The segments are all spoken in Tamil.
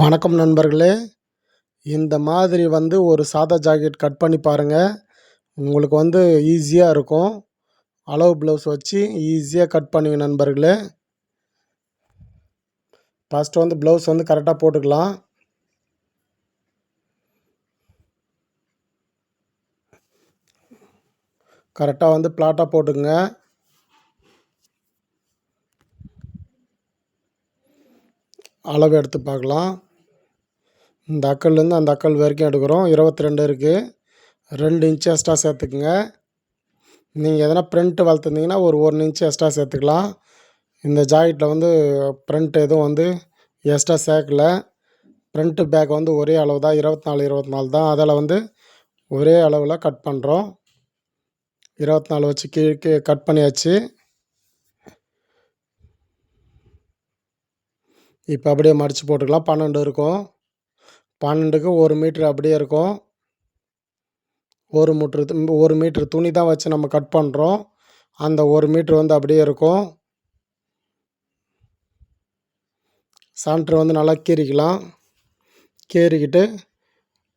வணக்கம் நண்பர்களே. இந்த மாதிரி வந்து ஒரு சாதா ஜாக்கெட் கட் பண்ணி பாருங்கள் உங்களுக்கு வந்து ஈஸியாக இருக்கும். அளவு ப்ளவுஸ் வச்சு ஈஸியாக கட் பண்ணுங்க நண்பர்களே. ஃபஸ்ட்டு வந்து ப்ளவுஸ் வந்து கரெக்டாக போட்டுக்கலாம். கரெக்டாக வந்து பிளாட்டாக போட்டுக்குங்க. அளவு எடுத்து பார்க்கலாம். இந்த அக்கல்லேருந்து அந்த அக்கல் வரைக்கும் எடுக்கிறோம். இருபத்தி ரெண்டு இருக்குது ரெண்டு இன்ச்சு எக்ஸ்ட்ரா சேர்த்துக்குங்க. நீங்கள் எதனா ப்ரிண்ட்டு வளர்த்துருந்தீங்கன்னா ஒரு ஒன்று இன்ச்சு எக்ஸ்ட்ரா சேர்த்துக்கலாம். இந்த ஜாக்கெட்டில் வந்து ப்ரிண்ட் எதுவும் வந்து எக்ஸ்ட்ரா சேர்க்கல. ப்ரிண்ட்டு பேக் வந்து ஒரே அளவு தான் இருபத்தி நாலு இருபத்தி நாலு தான். அதில் வந்து ஒரே அளவில் கட் பண்ணுறோம் இருபத்தி நாலு வச்சு கீழே கட் பண்ணியாச்சு. இப்போ அப்படியே மடித்து போட்டுக்கலாம். பன்னெண்டு இருக்கும். பன்னெண்டுக்கு ஒரு மீட்ரு அப்படியே இருக்கும். ஒரு மீட்ரு ஒரு மீட்ரு துணி தான் வச்சு நம்ம கட் பண்ணுறோம் அந்த ஒரு மீட்ரு வந்து அப்படியே இருக்கும். சாண்ட்ரு வந்து நல்லா கீறிக்கலாம். கீறிக்கிட்டு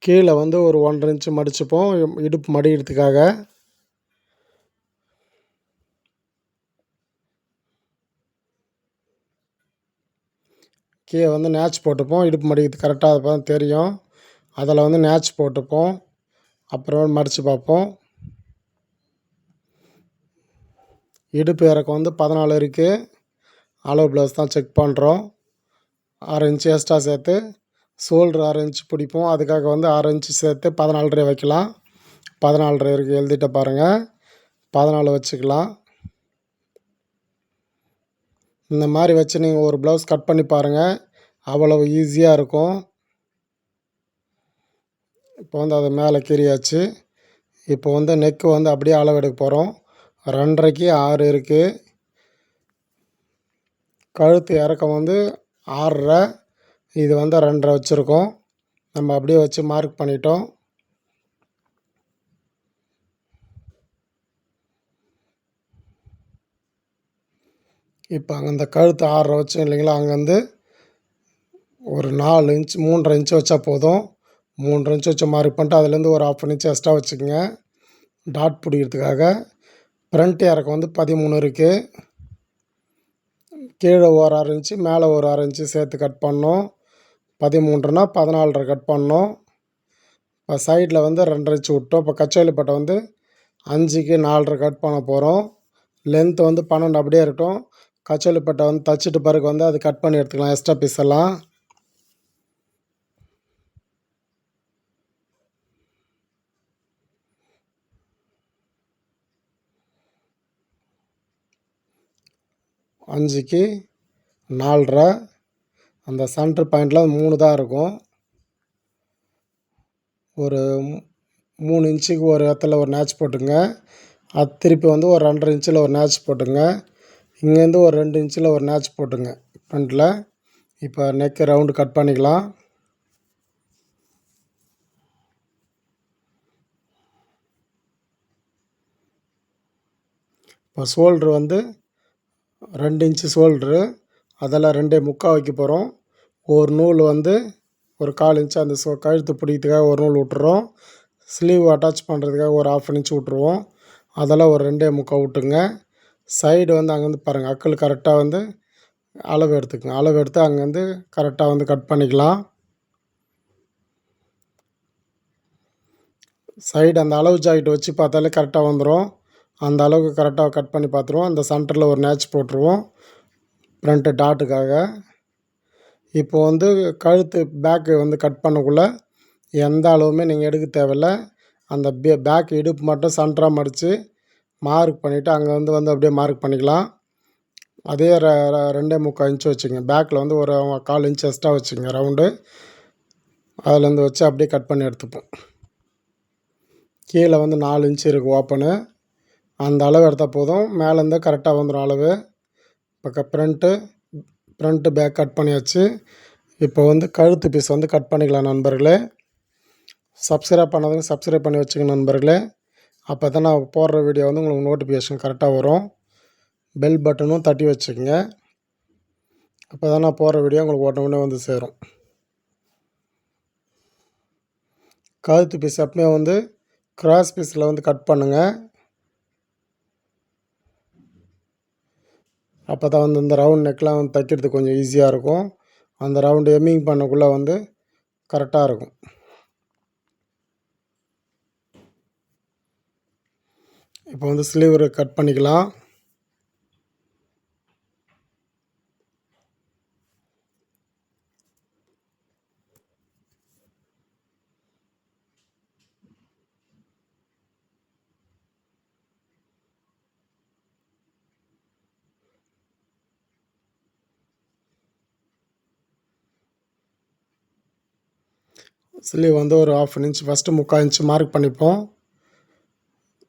கீழே வந்து ஒரு ஒன்றரை இன்ச்சு மடிச்சுப்போம். இடுப்பு மடிக்கிறதுக்காக. கீழே வந்து நேச் போட்டுப்போம். இடுப்பு மடிக்கிறது கரெக்டாக அப்போ தான் தெரியும். அதில் வந்து நேச் போட்டுப்போம். அப்புறம் மடித்து பார்ப்போம். இடுப்பு இறக்கம் வந்து பதினாலு இருக்குது அளவு ப்ளவுஸ் தான் செக் பண்ணுறோம் ஆறு இன்ச்சு எக்ஸ்ட்ரா சேர்த்து ஷோல்ட்ரு ஆறு இன்ச்சு பிடிப்போம். அதுக்காக வந்து ஆறு இன்ச்சு சேர்த்து பதினாலரை வைக்கலாம். பதினாலரை இருக்குது எழுதிட்ட பாருங்கள் பதினாலு வச்சுக்கலாம். இந்த மாதிரி வச்சு நீங்கள் ஒரு ப்ளவுஸ் கட் பண்ணி பாருங்கள் அவ்வளவு ஈஸியாக இருக்கும். இப்போ வந்து அதை மேலே கீறியாச்சு. இப்போ வந்து நெக்கு வந்து அப்படியே அளவெடுக்க போகிறோம் ரெண்டரைக்கு ஆறு இருக்குது கழுத்து இறக்கம் வந்து ஆறரை. இது வந்து ரெண்டரை வச்சுருக்கோம். நம்ம அப்படியே வச்சு மார்க் பண்ணிட்டோம். இப்போ அங்கே அந்த கழுத்து ஆறரை வச்சோம் இல்லைங்களா? அங்கேருந்து ஒரு நாலு இன்ச் மூன்றரை இன்ச்சு வச்சா போதும். மூன்றரை இன்ச்சு வச்சு மார்க் பண்ணிட்டு அதுலேருந்து ஒரு ஆஃப் இன்ச்சு எக்ஸ்ட்ரா வச்சுக்கோங்க. டாட் பிடிக்கிறதுக்காக. ஃப்ரண்ட் இறக்கம் வந்து பதிமூணு இருக்குது கீழே ஒரு அரை இன்ச்சு மேலே ஒரு அரை இன்ச்சு சேர்த்து கட் பண்ணோம். பதிமூன்றுனா பதினாலரை கட் பண்ணோம். இப்போ சைடில் வந்து ரெண்டரை இன்ச்சு விட்டோம். இப்போ கச்சோலி வந்து அஞ்சுக்கு நாலரை கட் பண்ண போகிறோம் லென்த்து வந்து பன்னெண்டு அப்படியே இருக்கட்டும். கச்சோலி பட்டை வந்து தச்சுட்டு பிறகு வந்து அது கட் பண்ணி எடுத்துக்கலாம் எக்ஸ்ட்ரா பீஸ் எல்லாம். அஞ்சுக்கு நாலரை. அந்த சென்ட்ரு பாயிண்டில் மூணு தான் இருக்கும். ஒரு மூணு இன்ச்சுக்கு ஒரு இடத்துல ஒரு நேச் போட்டுங்க. அது திருப்பி வந்து ஒரு ரெண்டரை இன்ச்சில் ஒரு நேச் போட்டுங்க. இங்கேருந்து ஒரு ரெண்டு இன்ச்சில் ஒரு நேச் போட்டுங்க. ஃப்ரண்ட்டில் இப்போ நெக்கு ரவுண்டு கட் பண்ணிக்கலாம். இப்போ சோல்ட்ரு வந்து ரெண்டு இன்ச்சு சோல்ட்ரு அதெல்லாம் ரெண்டே முக்கால் வைக்க போகிறோம் ஒரு நூல் வந்து ஒரு கால் இன்ச்சு அந்த சோ கழுத்து பிடிக்கிறதுக்காக ஒரு நூல் விட்டுறோம். ஸ்லீவ் அட்டாச் பண்ணுறதுக்காக ஒரு ஆஃப் இன்ச்சு விட்ருவோம் அதெல்லாம் ஒரு ரெண்டே முக்கால் விட்டுங்க. சைடு வந்து அங்கேருந்து பாருங்கள் அக்கல் கரெக்டாக வந்து அளவு எடுத்துக்கோங்க. அளவு எடுத்து அங்கேருந்து கரெக்டாக வந்து கட் பண்ணிக்கலாம். சைடு அந்த அளவு ஜாக்கெட் வச்சு பார்த்தாலே கரெக்டாக வந்துடும் அந்த அளவுக்கு கரெக்டாக கட் பண்ணி பார்த்துருவோம். அந்த சென்டரில் ஒரு நேச் போட்டுருவோம். ஃப்ரண்ட்டு டாட்டுக்காக இப்போ வந்து கழுத்து பேக்கு வந்து கட் பண்ணக்குள்ளே எந்த அளவுமே நீங்கள் எடுக்க தேவையில்ல. அந்த பே பேக் இடுப்பு மட்டும் சென்டராக மடித்து மார்க் பண்ணிவிட்டு அங்கே வந்து வந்து அப்படியே மார்க் பண்ணிக்கலாம். அதே ர ரெண்டே முக்கால் இன்ச்சு வச்சுங்க. பேக்கில் வந்து ஒரு கால் இன்ச் எக்ஸ்ட்ரா வச்சுங்க ரவுண்டு அதுலேருந்து வச்சு அப்படியே கட் பண்ணி எடுத்துப்போம். கீழே வந்து நாலு இன்ச்சு இருக்குது ஓப்பனு அந்த அளவு எடுத்தால் போதும். மேலேருந்து கரெக்டாக வந்துடும் அளவு. இப்போ ஃப்ரண்ட்டு ஃப்ரண்ட்டு பேக் கட் பண்ணியாச்சு. இப்போ வந்து கழுத்து பீஸ் வந்து கட் பண்ணிக்கலாம் நண்பர்களே. சப்ஸ்கிரைப் பண்ணதுங்க சப்ஸ்கிரைப் பண்ணி வச்சுங்க நண்பர்களே. அப்போ தான் நான் போடுற வீடியோ வந்து உங்களுக்கு நோட்டிஃபிகேஷன் கரெக்டாக வரும். பெல் பட்டனும் தட்டி வச்சுக்கோங்க. அப்போ தான் நான் போடுற வீடியோ உங்களுக்கு உடனே உடனே வந்து சேரும். கழுத்து பீஸ் அப்பமே வந்து கிராஸ் பீஸில் வந்து கட் பண்ணுங்கள் அப்போ தான் வந்து இந்த ரவுண்ட் நெக்லாம் வந்து தைக்கிறதுக்கு கொஞ்சம் ஈஸியாக இருக்கும். அந்த ரவுண்டு எம்மிங் பண்ணக்குள்ளே வந்து கரெக்டாக இருக்கும். இப்போ வந்து ஸ்லீவரை கட் பண்ணிக்கலாம். ஸ்லீவ் வந்து ஒரு ஆஃப் இன்ச் ஃபஸ்ட்டு முக்கால் இன்ச் மார்க் பண்ணிப்போம்.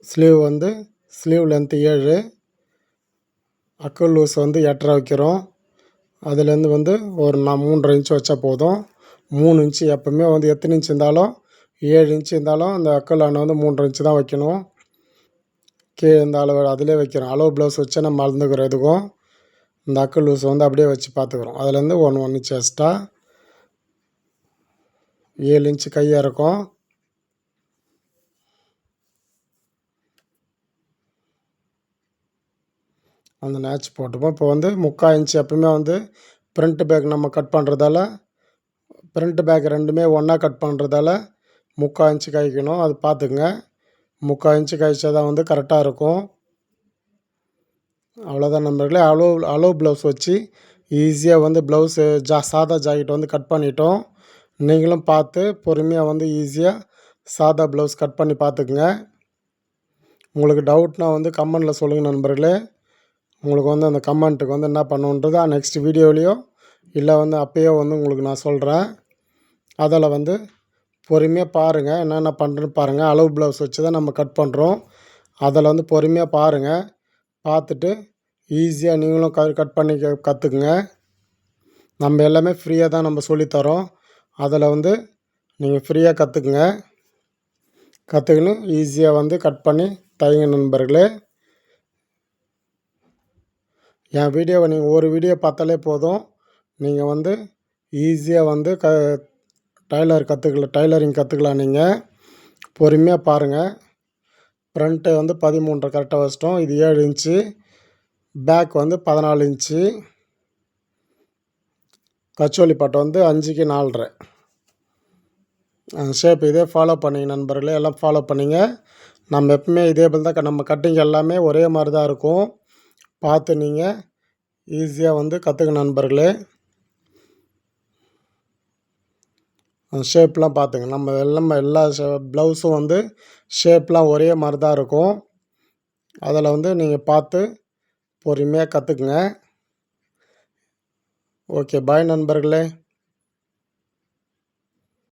ஸ்லீவ் வந்து ஸ்லீவ் லென்த்து ஏழு. அக்கல் லூஸ் வந்து எட்டரை வைக்கிறோம். அதுலேருந்து வந்து ஒரு நான் மூன்றரை இன்ச்சு வச்சா போதும். மூணு இன்ச்சு எப்போவுமே வந்து எத்தனை இன்ச்சு இருந்தாலும் ஏழு இன்ச் இருந்தாலும் அந்த அக்கல் அணை வந்து மூன்றரை இன்ச்சு தான் வைக்கணும். கீழே இந்த அளவு அதிலே வைக்கிறோம். அளவு ப்ளவுஸ் வச்சு நம்ம அளந்துக்கிறோம் எதுக்கும். இந்த அக்கல் லூஸ் வந்து அப்படியே வச்சு பார்த்துக்குறோம். அதுலேருந்து ஒன் ஒன் இன்ச்சு எக்ஸ்ட்ரா ஏழு இன்ச்சு கையாக இருக்கும். அந்த நேச் போட்டுப்போம் இப்போ வந்து முக்கால் இன்ச் எப்பவுமே வந்து ஃப்ரண்ட் பேக் நம்ம கட் பண்ணுறதால ஃப்ரண்ட் பேக் ரெண்டுமே ஒன்றா கட் பண்ணுறதால முக்கால் இன்ச்சு காய்க்கணும் அது பார்த்துக்குங்க. முக்கால் இன்ச்சு காய்ச்சா தான் வந்து கரெக்டாக இருக்கும். அவ்வளோதான் நண்பர்களே. அளவு அளவு ப்ளவுஸ் வச்சு ஈஸியாக வந்து ப்ளவுஸு ஜா சாதா ஜாக்கெட் வந்து கட் பண்ணிட்டோம். நீங்களும் பார்த்து பொறுமையாக வந்து ஈஸியாக சாதா ப்ளவுஸ் கட் பண்ணி பார்த்துக்குங்க. உங்களுக்கு டவுட்னால் வந்து கமெண்டில் சொல்லுங்கள் நண்பர்களே. உங்களுக்கு வந்து அந்த கமெண்ட்டுக்கு வந்து என்ன பண்ணுன்றது நெக்ஸ்ட் வீடியோலேயோ இல்லை வந்து அப்போயோ வந்து உங்களுக்கு நான் சொல்கிறேன் அதில் வந்து பொறுமையாக பாருங்கள் என்னென்ன பண்ணுறேன்னு பாருங்கள் அளவு ப்ளவுஸ் வச்சு தான் நம்ம கட் பண்ணுறோம் அதில் வந்து பொறுமையாக பாருங்கள் பார்த்துட்டு ஈஸியாக நீங்களும் க கட் பண்ணி கற்றுக்குங்க நம்ம எல்லாமே ஃப்ரீயாக தான் நம்ம சொல்லித்தரோம் அதில் வந்து நீங்கள் ஃப்ரீயாக கற்றுக்குங்க கற்றுக்கின்னு ஈஸியாக வந்து கட் பண்ணி தைங்க நண்பர்களே. என் வீடியோவை நீங்கள் ஒரு வீடியோ பார்த்தாலே போதும். நீங்கள் வந்து ஈஸியாக வந்து க டைலர் கற்றுக்கலாம் டைலரிங் கற்றுக்கலாம் நீங்கள் பொறுமையாக பாருங்கள் ஃப்ரண்ட்டு வந்து பதிமூன்று கரெக்டாக வச்சிட்டோம். இது ஏழு இன்ச்சு பேக் வந்து பதினாலு இன்ச்சு கச்சோலி பட்டை வந்து அஞ்சுக்கு நாலரை. ஷேப் இதே ஃபாலோ பண்ணிங்க நண்பர்களே எல்லாம் ஃபாலோ பண்ணிங்க. நம்ம எப்பவுமே இதே போல் தான் நம்ம கட்டிங் எல்லாமே ஒரே மாதிரி தான் இருக்கும். பார்த்து நீங்கள் ஈஸியாக வந்து கற்றுக்க நண்பர்களே. ஷேப்லாம் பார்த்துங்க. நம்ம எல்லாம் எல்லா ஷே ப்ளவுஸும் வந்து ஷேப்லாம் ஒரே மாதிரி தான் இருக்கும். அதில் வந்து நீங்கள் பார்த்து பொறுமையாக கற்றுக்குங்க ஓகே பாய் நண்பர்களே.